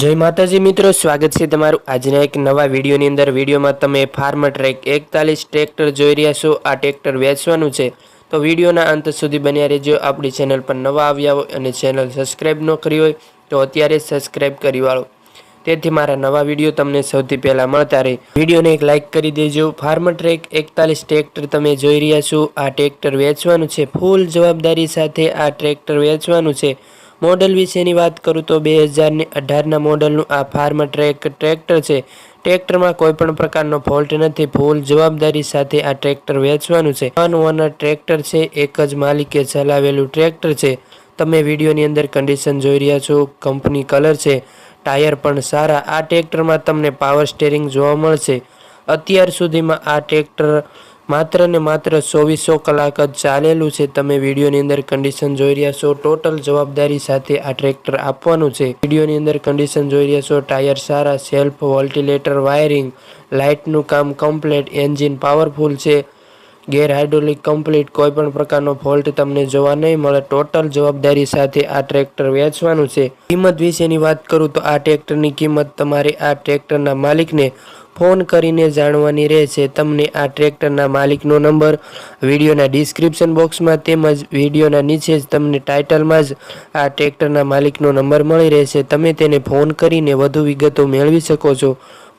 જય માતાજી મિત્રો, સ્વાગત છે તમારું આજના એક નવા વિડીયોની અંદર. વિડીયોમાં તમે ફાર્મ ટ્રેક એકતાલીસ ટ્રેક્ટર જોઈ રહ્યા છો. આ ટ્રેક્ટર વેચવાનું છે. તો વિડીયોના અંત સુધી બન્યા રહેજો. આપણી ચેનલ પર નવા આવ્યા હોય અને ચેનલ સબસ્ક્રાઈબ ન કરી હોય, તો અત્યારે સબસ્ક્રાઈબ કરી વાળો. તેથી મારા નવા વીડિયો તમને સૌથી પહેલાં મળતા રહે. વિડીયોને એક લાઇક કરી દેજો. ફાર્મ ટ્રેક એકતાલીસ ટ્રેક્ટર તમે જોઈ રહ્યા છો. આ ટ્રેક્ટર વેચવાનું છે. ફૂલ જવાબદારી સાથે આ ટ્રેક્ટર વેચવાનું છે. મોડલ વિશેની વાત કરું તો બે હજારને અઢારના મોડલનું આ ફાર્મ ટ્રેક ટ્રેક્ટર છે. ટ્રેક્ટરમાં કોઈ પણ પ્રકારનો ફોલ્ટ નથી. ફૂલ જવાબદારી સાથે આ ટ્રેક્ટર વેચવાનું છે. વન ઓનર ટ્રેક્ટર છે. એક જ માલિકે ચલાવેલું ટ્રેક્ટર છે. તમે વિડીયોની અંદર કન્ડિશન જોઈ રહ્યા છો. કંપની કલર છે. ટાયર પણ સારા. આ ટ્રેક્ટરમાં તમને પાવર સ્ટેરિંગ જોવા મળશે. અત્યાર સુધીમાં આ ટ્રેક્ટર માત્ર ને માત્ર ચોવીસો કલાક જ ચાલેલું છે. તમે વિડીયોની અંદર કન્ડિશન જોઈ રહ્યા છો. ટોટલ જવાબદારી સાથે આ ટ્રેક્ટર આપવાનું છે. વિડીયોની અંદર કન્ડિશન જોઈ રહ્યા છો. ટાયર સારા સેલ્ફ વોલ્ટિલેટર વાયરિંગ લાઇટનું કામ કમ્પ્લીટ એન્જિન પાવરફુલ છે. ગેર હાઇડ્રોલિક કમ્પ્લીટ કોઈ પણ પ્રકારનો ફોલ્ટ તમને જોવા નહીં મળે. ટોટલ જવાબદારી સાથે આ ટ્રેક્ટર વેચવાનું છે. કિંમત વિશેની વાત કરું તો આ ટ્રેક્ટરની કિંમત તમારે આ ટ્રેક્ટરના માલિકને ફોન કરીને જાણવાની રહેશે તમને આ ટ્રેક્ટરના માલિકનો નંબર, વિડીયોના ડિસ્ક્રિપ્શન બોક્સમાં તેમજ વિડીયોના નીચે જ તમને ટાઇટલમાં જ આ ટ્રેક્ટરના માલિકનો નંબર મળી રહેશે. તમે તેને ફોન કરીને વધુ વિગતો મેળવી શકો છો.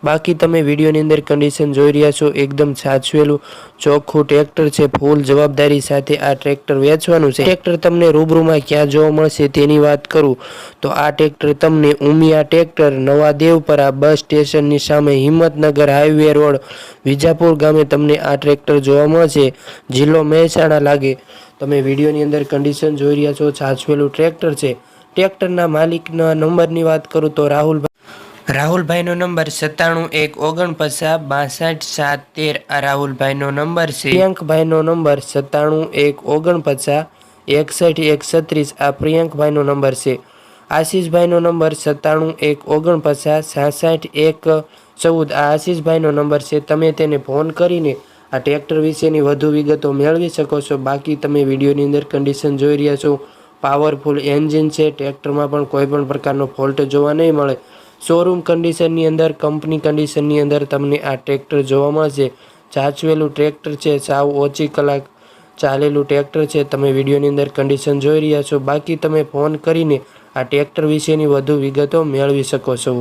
બાકી તમે વિડીયોની અંદર કન્ડિશન જોઈ રહ્યા છો, એકદમ સાચવેલું, ચોખ્ખું ટ્રેક્ટર છે ફૂલ જવાબદારી સાથે આ ટ્રેક્ટર વેચવાનું છે. ટ્રેક્ટર તમને રૂબરૂમાં ક્યાં જોવા મળશે તેની વાત કરું. તો આ ટ્રેક્ટર તમને ઉમિયા ટ્રેક્ટર નવા દેવપરા બસ સ્ટેશનની સામે હિંમતનગર હાઈવે રોડ વિજાપુર ગામે તમને આ ટ્રેક્ટર જોવા મળશે. જિલ્લો મહેસાણા લાગે. તમે વિડીયોની અંદર કન્ડિશન જોઈ રહ્યા છો, સાચવેલું ટ્રેક્ટર છે. ટ્રેક્ટરના માલિકના નંબરની વાત કરું તો રાહુલ રાહુલભાઈનો નંબર સત્તાણું એક ઓગણપચાસ બાસઠ સાત તેર. આ રાહુલભાઈનો નંબર છે. પ્રિયંકભાઈનો નંબર સત્તાણું એક ઓગણપચાસ એકસઠ એક છત્રીસ આ પ્રિયંકભાઈનો નંબર છે. આશીષભાઈનો નંબર સત્તાણું એક ઓગણપચાસ સાસઠ એક ચૌદ. આ આશીષભાઈનો નંબર છે. તમે તેને ફોન કરીને આ ટ્રેક્ટર વિશેની વધુ વિગતો મેળવી શકો છો. બાકી તમે વિડીયોની અંદર કન્ડિશન જોઈ રહ્યા છો. પાવરફુલ એન્જિન છે. ટ્રેક્ટરમાં પણ કોઈ પણ પ્રકારનો ફોલ્ટ જોવા નહીં મળે. શોરૂમ કન્ડિશનની અંદર કંપની કન્ડિશનની અંદર તમને આ ટ્રેક્ટર જોવા મળશે. ચાચવેલું ટ્રેક્ટર છે, સાવ ઓછી કલાક ચાલેલું ટ્રેક્ટર છે. તમે વિડીયોની અંદર કન્ડિશન જોઈ રહ્યા છો. બાકી તમે ફોન કરીને આ ટ્રેક્ટર વિશેની વધુ વિગતો મેળવી શકો છો.